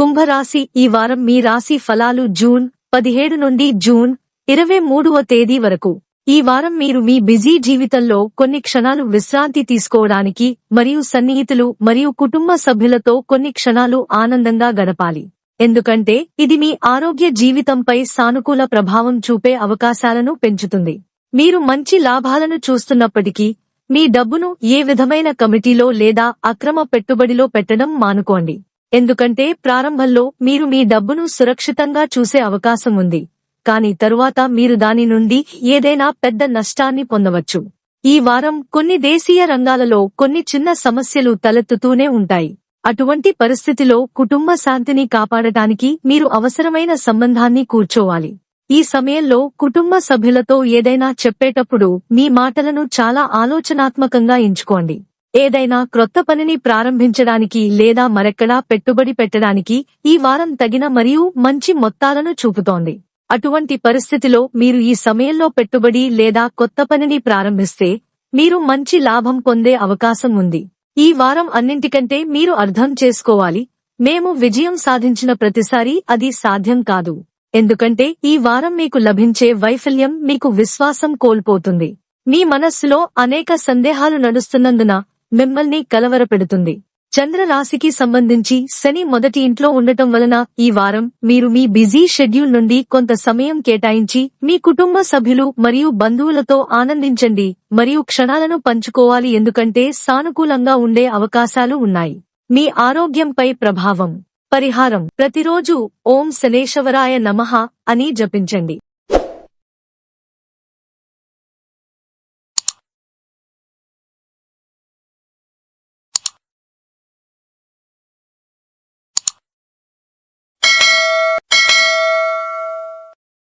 కుంభరాశి ఈ వారం మీ రాశి ఫలాలు జూన్ పదిహేడు నుండి జూన్ ఇరవై మూడవ తేదీ వరకు. ఈ వారం మీరు మీ బిజీ జీవితంలో కొన్ని క్షణాలు విశ్రాంతి తీసుకోవడానికి మరియు సన్నిహితులు మరియు కుటుంబ సభ్యులతో కొన్ని క్షణాలు ఆనందంగా గడపాలి. ఎందుకంటే ఇది మీ ఆరోగ్య జీవితంపై సానుకూల ప్రభావం చూపే అవకాశాలను పెంచుతుంది. మీరు మంచి లాభాలను చూస్తున్నప్పటికీ మీ డబ్బును ఏ విధమైన కమిటీలో లేదా అక్రమ పెట్టుబడిలో పెట్టడం మానుకోండి. ఎందుకంటే ప్రారంభంలో మీరు మీ డబ్బును సురక్షితంగా చూసే అవకాశం ఉంది. కానీ తరువాత మీరు దాని నుండి ఏదైనా పెద్ద నష్టాన్ని పొందవచ్చు. ఈ వారం కొన్ని దేశీయ రంగాలలో కొన్ని చిన్న సమస్యలు తలెత్తుతూనే ఉంటాయి. అటువంటి పరిస్థితిలో కుటుంబ శాంతిని కాపాడటానికి మీరు అవసరమైన సంబంధాన్ని కూర్చోవాలి. ఈ సమయంలో కుటుంబ సభ్యులతో ఏదైనా చెప్పేటప్పుడు మీ మాటలను చాలా ఆలోచనాత్మకంగా ఎంచుకోండి. ఏదైనా క్రొత్త పనిని ప్రారంభించడానికి లేదా మరెక్కడా పెట్టుబడి పెట్టడానికి ఈ వారం తగిన మరియు మంచి మొత్తాలను చూపుతోంది. అటువంటి పరిస్థితిలో మీరు ఈ సమయంలో పెట్టుబడి లేదా కొత్త పనిని ప్రారంభిస్తే మీరు మంచి లాభం పొందే అవకాశం ఉంది. ఈ వారం అన్నింటికంటే మీరు అర్థం చేసుకోవాలి. మేము విజయం సాధించిన ప్రతిసారి అది సాధ్యం కాదు. ఎందుకంటే ఈ వారం మీకు లభించే వైఫల్యం మీకు విశ్వాసం కోల్పోతుంది. మీ మనస్సులో అనేక సందేహాలు నడుస్తున్నందున మిమ్మల్ని కలవరపెడుతుంది. చంద్రరాశికి సంబంధించి శని మొదటి ఇంట్లో ఉండటం వలన ఈ వారం మీరు మీ బిజీ షెడ్యూల్ నుండి కొంత సమయం కేటాయించి మీ కుటుంబ సభ్యులు మరియు బంధువులతో ఆనందించండి మరియు క్షణాలను పంచుకోవాలి ఎందుకంటే సానుకూలంగా ఉండే అవకాశాలు ఉన్నాయి. మీ ఆరోగ్యంపై ప్రభావం. పరిహారం. ప్రతిరోజు ఓం శనేశ్వరాయ నమః అని జపించండి.